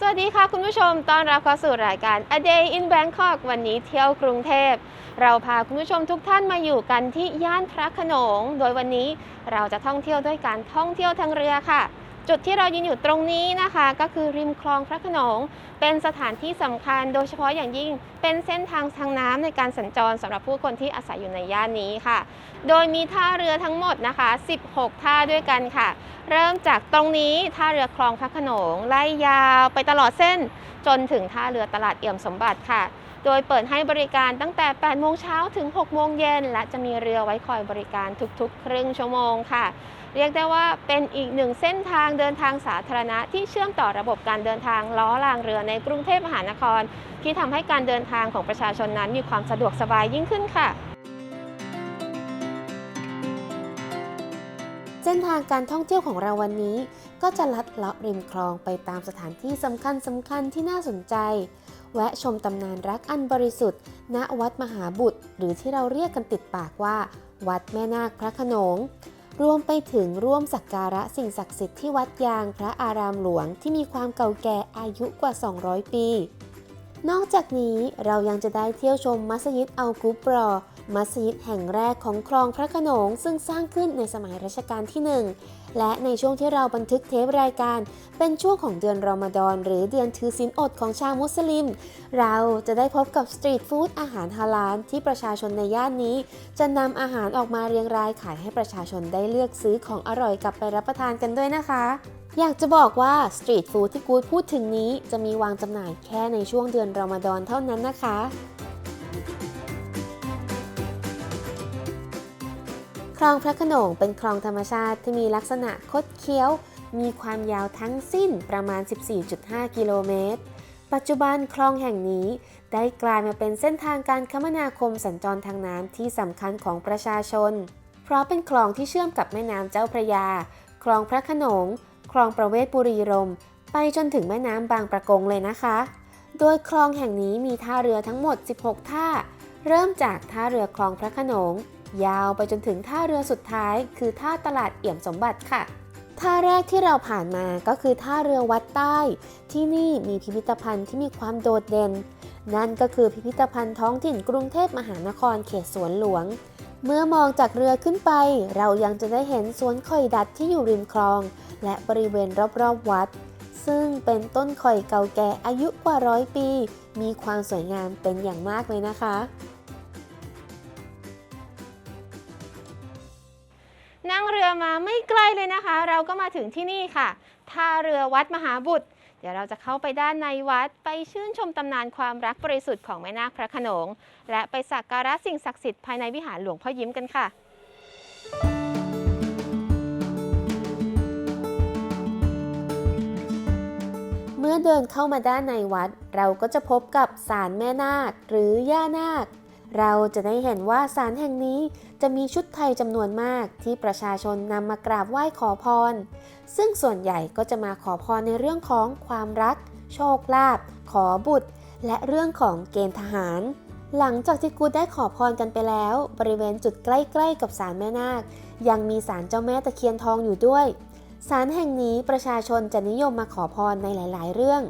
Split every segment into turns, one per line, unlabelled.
สวัสดีค่ะคุณผู้ชมต้อนรับเข้าสู่รายการ A Day in Bangkok วันนี้เที่ยวกรุงเทพ เราพาคุณผู้ชมทุกท่านมาอยู่กันที่ย่านพระโขนง โดยวันนี้เราจะท่องเที่ยวด้วยการท่องเที่ยวทางเรือค่ะ จุดที่เรายืนอยู่ตรงนี้นะคะ ก็คือริมคลองพระขนง เป็นสถานที่สำคัญ โดยเฉพาะอย่างยิ่งเป็นเส้นทางทางน้ำในการสัญจรสำหรับผู้คนที่อาศัยอยู่ในย่านนี้ค่ะ โดยมีท่าเรือทั้งหมดนะคะ 16 ท่าด้วยกันค่ะ เริ่มจากตรงนี้ท่าเรือคลองพระขนงไล่ยาวไปตลอดเส้น จนถึงท่าเรือตลาดเอี่ยมสมบัติค่ะ โดยเปิดให้บริการตั้งแต่ 8 โมงเช้าถึง 6 โมงเย็น และจะมีเรือไว้คอยบริการทุกๆ ครึ่งชั่วโมงค่ะ เรียกได้ว่าเป็นอีกหนึ่งเส้นทางเดินทางสาธารณะที่เชื่อมต่อระบบการเดินทางล้อรางเรือในกรุงเทพมหานคร ที่ทำให้การเดินทางของประชาชนนั้นมีความสะดวกสบายยิ่งขึ้นค่ะเส้นทางการท่องเที่ยวของเราวันนี้ ก็จะลัดเลาะริมคลองไปตามสถานที่สำคัญสำคัญที่น่าสนใจ แวะชมตำนานรักอันบริสุทธิ์ ณ วัดมหาบุตร หรือที่เราเรียกกันติดปากว่า วัดแม่นาคพระขนง รวมไปถึงร่วมสักการะสิ่งศักดิ์สิทธิ์ที่วัดยางพระอารามหลวงที่มีความเก่าแก่อายุกว่า 200 ปี นอกจากนี้เรายังจะได้เที่ยวชมมัสยิดอัลกุบรอ มัสยิดแห่งแรกของคลองพระขนงซึ่งสร้างขึ้นในสมัยรัชกาลที่ 1 และในช่วงที่เราบันทึกเทปรายการ เป็นช่วงของเดือนรอมฎอนหรือเดือนถือศีลอดของชาวมุสลิม เราจะได้พบกับสตรีทฟู้ดอาหารฮาลาลที่ประชาชนในย่านนี้ จะนำอาหารออกมาเรียงรายขายให้ประชาชนได้เลือกซื้อของอร่อยกลับไปรับประทานกันด้วยนะคะอยากจะบอกว่าสตรีทฟู้ดที่กูดพูดถึงนี้จะมีวางจำหน่ายแค่ในช่วงเดือนรอมฎอนเท่านั้นนะคะ คลองพระขนงเป็นคลองธรรมชาติที่มีลักษณะคดเคี้ยว มีความยาวทั้งสิ้นประมาณ 14.5 กิโลเมตร ปัจจุบันคลองแห่งนี้ได้กลายมาเป็นเส้นทางการคมนาคมสัญจรทางน้ำที่สำคัญของประชาชน เพราะเป็นคลองที่เชื่อมกับแม่น้ำเจ้าพระยา คลองพระขนง คลองประเวศบุรีรม ไปจนถึงแม่น้ำบางประกงเลยนะคะ โดยคลองแห่งนี้มีท่าเรือทั้งหมด 16 ท่า เริ่มจากท่าเรือคลองพระขนง ยาวไปจนถึงท่าเรือสุดท้าย คือท่าตลาดเอี่ยมสมบัติค่ะ ท่าแรกที่เราผ่านมาก็คือท่าเรือวัดใต้ ที่นี่มีพิพิธภัณฑ์ที่มีความโดดเด่น นั่นก็คือพิพิธภัณฑ์ท้องถิ่นกรุงเทพมหานครเขตสวนหลวง เมื่อมองจากเรือขึ้นไป เรายังจะได้เห็นสวนข่อยดัดที่อยู่ริมคลอง และบริเวณรอบๆวัดซึ่งเป็นต้นข่อยเก่าแก่อายุกว่าร้อยปี มีความสวยงามเป็นอย่างมากเลยนะคะ รือมาไม่ไกลเลยนะคะ เราก็มาถึงที่นี่ค่ะท่าเรือวัดมหาบุตร เดี๋ยวเราจะเข้าไปด้านในวัดไปชื่นชมตำนานความรักบริสุทธิ์ของแม่นาคพระขนง และไปสักการะสิ่งศักดิ์สิทธิ์ภายในวิหารหลวงพ่อยิ้มกันค่ะเมื่อเดินเข้ามาด้านในวัด เราก็จะพบกับศาลแม่นาคหรือย่านาค เราจะได้เห็นว่าศาลแห่งนี้จะมีชุดไทยจำนวนมากที่ประชาชนนำมากราบไหว้ขอพร ซึ่งส่วนใหญ่ก็จะมาขอพรในเรื่องของความรัก โชคลาภขอบุตร และเรื่องของเกณฑ์ทหาร หลังจากที่กูได้ขอพรกันไปแล้ว บริเวณจุดใกล้ๆ กับศาลแม่นาค ยังมีศาลเจ้าแม่ตะเคียนทองอยู่ด้วยศาลแห่งนี้ประชาชนจะนิยมมาขอพรในหลาย ๆ เรื่อง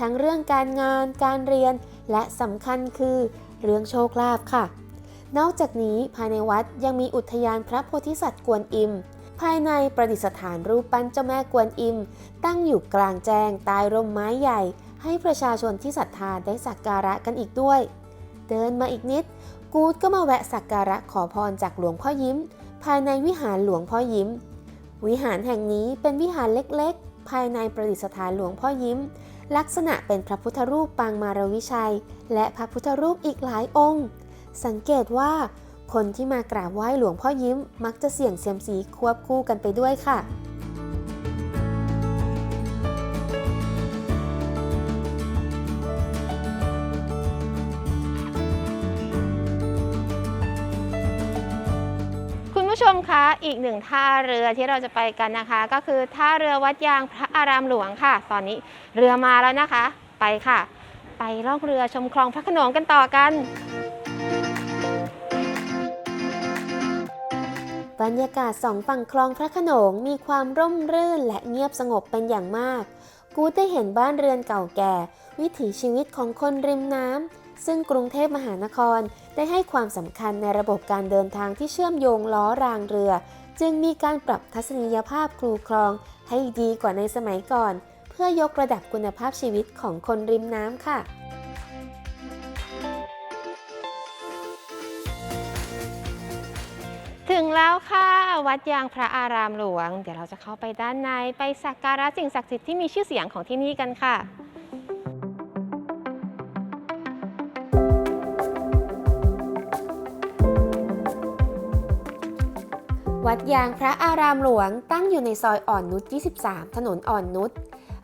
ทั้งเรื่องการงาน การเรียน และสำคัญคือ เรื่องโชคลาภค่ะ นอกจากนี้ภายในวัดยังมีอุทยานพระโพธิสัตว์กวนอิม ภายในประดิษฐานรูปปั้นเจ้าแม่กวนอิม ตั้งอยู่กลางแจ้งใต้ร่มไม้ใหญ่ ให้ประชาชนที่ศรัทธาได้สักการะกันอีกด้วย เดินมาอีกนิด กูดก็มาแวะสักการะขอพรจากหลวงพ่อยิ้ม ภายในวิหารหลวงพ่อยิ้ม วิหารแห่งนี้เป็นวิหารเล็กๆ ภายในประดิษฐานหลวงพ่อยิ้ม ลักษณะเป็นพระพุทธรูปปางมารวิชัย และพระพุทธรูปอีกหลายองค์ สังเกตว่า คนที่มากราบไหว้หลวงพ่อยิ้มมักจะเสี่ยงเซียมซีควบคู่กันไปด้วยค่ะ มคะอีกหนึ่งท่าเรือที่เราจะไปกันนะคะ ก็คือท่าเรือวัดยางพระอารามหลวงค่ะ ตอนนี้เรือมาแล้วนะคะ ไปค่ะ ไปล่องเรือชมคลองพระขนงกันต่อกัน บรรยากาศสองฝั่งคลองพระขนงมีความร่มรื่นและเงียบสงบเป็นอย่างมาก กูได้เห็นบ้านเรือนเก่าแก่ วิถีชีวิตของคนริมน้ำ ซึ่งกรุงเทพมหานครได้ให้ความสำคัญในระบบการเดินทางที่เชื่อมโยงล้อรางเรือ จึงมีการปรับทัศนียภาพครูคลองให้ดีกว่าในสมัยก่อน เพื่อยกระดับคุณภาพชีวิตของคนริมน้ำค่ะ
ถึงแล้วค่ะ วัดยางพระอารามหลวง เดี๋ยวเราจะเข้าไปด้านใน ไปสักการะสิ่งศักดิ์สิทธิ์ที่มีชื่อเสียงของที่นี่กันค่ะ
วัดยางพระอารามหลวงตั้งอยู่ในซอยอ่อนนุช 23 ถนนอ่อนนุช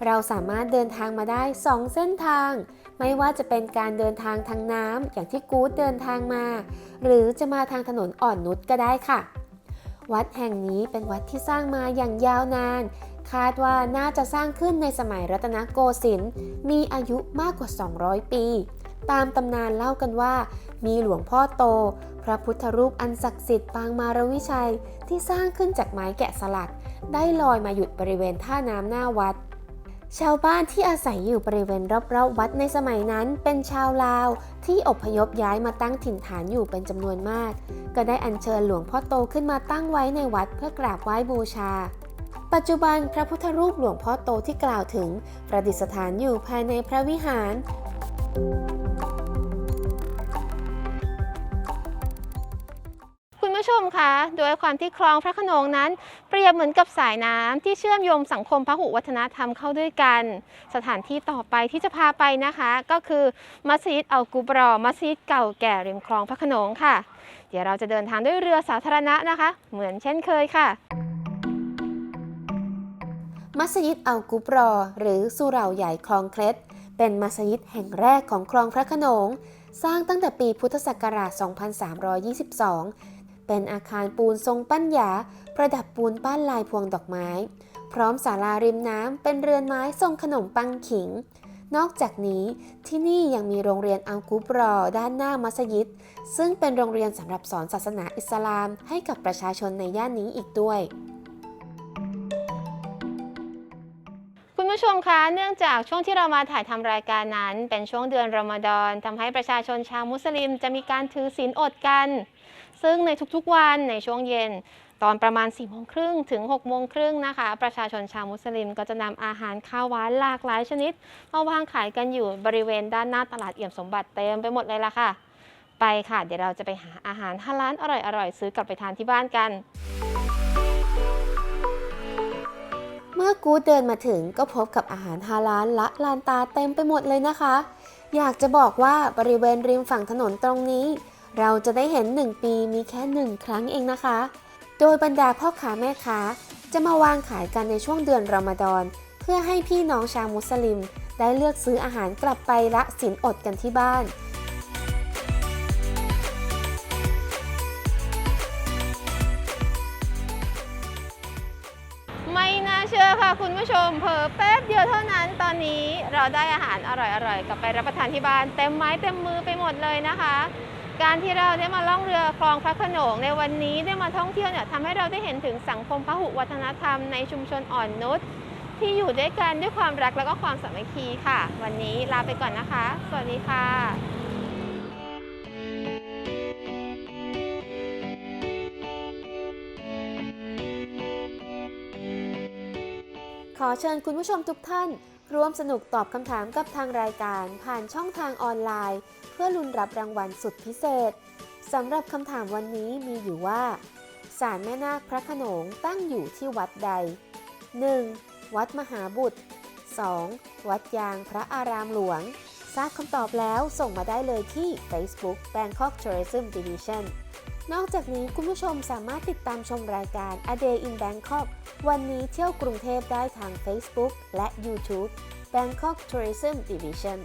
เราสามารถเดินทางมาได้ 2 เส้นทาง ไม่ว่าจะเป็นการเดินทางทางน้ำอย่างที่กู๊ดเดินทางมา หรือจะมาทางถนนอ่อนนุชก็ได้ค่ะ วัดแห่งนี้เป็นวัดที่สร้างมาอย่างยาวนาน คาดว่าน่าจะสร้างขึ้นในสมัยรัตนโกสินทร์ มีอายุมากกว่า 200 ปี ตามตำนานเล่ากันว่า มีหลวงพ่อโต พระพุทธรูปอันศักดิ์สิทธิ์ปางมารวิชัยที่สร้างขึ้นจากไม้แกะสลัก ได้ลอยมาหยุดบริเวณท่าน้ำหน้าวัด ชาวบ้านที่อาศัยอยู่บริเวณรอบๆวัดในสมัยนั้นเป็นชาวลาว ที่อพยพย้ายมาตั้งถิ่นฐานอยู่เป็นจำนวนมาก ก็ได้อัญเชิญหลวงพ่อโตขึ้นมาตั้งไว้ในวัดเพื่อกราบไหว้บูชาปัจจุบันพระพุทธรูปหลวงพ่อโตที่กล่าวถึง ประดิษฐานอยู่ภายในพระวิหาร
คุณผู้ชมคะ โดยความที่คลองพระโขนงนั้น เปรียบเหมือนกับสายน้ำที่เชื่อมโยงสังคมพหุวัฒนธรรมเข้าด้วยกัน สถานที่ต่อไปที่จะพาไปนะคะ ก็คือมัสยิดอัลกุบรอ มัสยิดเก่าแก่ริมคลองพระโขนงค่ะ เดี๋ยวเราจะเดินทางด้วยเรือสาธารณะนะคะ เหมือนเช่นเคยค่ะ
มัสยิดอัลกุบรอ หรือสุเหร่าใหญ่คลองเคล็ด เป็นมัสยิดแห่งแรกของคลองพระขนง สร้างตั้งแต่ปีพุทธศักราช 2322 เป็นอาคารปูนทรงปั้นหยา ประดับปูนปั้นลายพวงดอกไม้ พร้อมศาลาริมน้ำเป็นเรือนไม้ทรงขนมปังขิง นอกจากนี้ที่นี่ยังมีโรงเรียนอัลกุบรอด้านหน้ามัสยิด ซึ่งเป็นโรงเรียนสำหรับสอนศาสนาอิสลามให้กับประชาชนในย่านนี้อีกด้วย
ผู้ชมคะ เนื่องจากช่วงที่เรามาถ่ายทำรายการนั้น เป็นช่วงเดือนรอมฎอนทำให้ประชาชนชาวมุสลิมจะมีการถือศีลอดกัน ซึ่งในทุกๆวันในช่วงเย็น ตอนประมาณ4ี่โมงครึ่งถึง6กโมงครึ่งนะคะ ประชาชนชาวมุสลิมก็จะนำอาหารข้าวหวานหลากหลายชนิด มาวางขายกันอยู่บริเวณด้านหน้าตลาดเอี่ยมสมบัติเต็มไปหมดเลยล่ะค่ะ ไปค่ะ เดี๋ยวเราจะไปหาอาหารฮาลาลอร่อยๆซื้อกลับไปทานที่บ้านกัน
เมื่อกูเดินมาถึงก็พบกับอาหารฮาลาลละลานตาเต็มไปหมดเลยนะคะ อยากจะบอกว่าบริเวณริมฝั่งถนนตรงนี้ เราจะได้เห็น 1 ปีมีแค่หนึ่งครั้งเองนะคะ โดยบรรดาพ่อค้าแม่ค้า จะมาวางขายกันในช่วงเดือนรอมฎอน เพื่อให้พี่น้องชาวมุสลิม ได้เลือกซื้ออาหารกลับไปละสินอดกันที่บ้าน
น่าเชื่อค่ะคุณผู้ชมเผลอแป๊บเดียวเท่านั้นตอนนี้เราได้อาหารอร่อยๆกลับไปรับประทานที่บ้านเต็มไม้เต็มมือไปหมดเลยนะคะ การที่เราได้มาล่องเรือคลองพระขนงในวันนี้ได้มาท่องเที่ยวเนี่ยทำให้เราได้เห็นถึงสังคมพหุวัฒนธรรมในชุมชนอ่อนนุชที่อยู่ด้วยกันด้วยความรักและก็ความสามัคคีค่ะ วันนี้ลาไปก่อนนะคะ สวัสดีค่ะ
อเชิญคุณผู้ชมทุกท่าน ร่วมสนุกตอบคำถามกับทางรายการ ผ่านช่องทางออนไลน์ เพื่อลุ้นรับรางวัลสุดพิเศษสำหรับคำถามวันนี้มีอยู่ว่าศาลแม่นาคพระขนงตั้งอยู่ที่วัดใด 1. วัดมหาบุตร 2. วัดยางพระอารามหลวง ทราบคำตอบแล้วส่งมาได้เลยที่ Facebook Bangkok Tourism Division นอกจากนี้คุณผู้ชมสามารถติดตามชมรายการ A Day in Bangkok วันนี้เที่ยวกรุงเทพได้ทาง Facebook และ YouTube Bangkok Tourism Division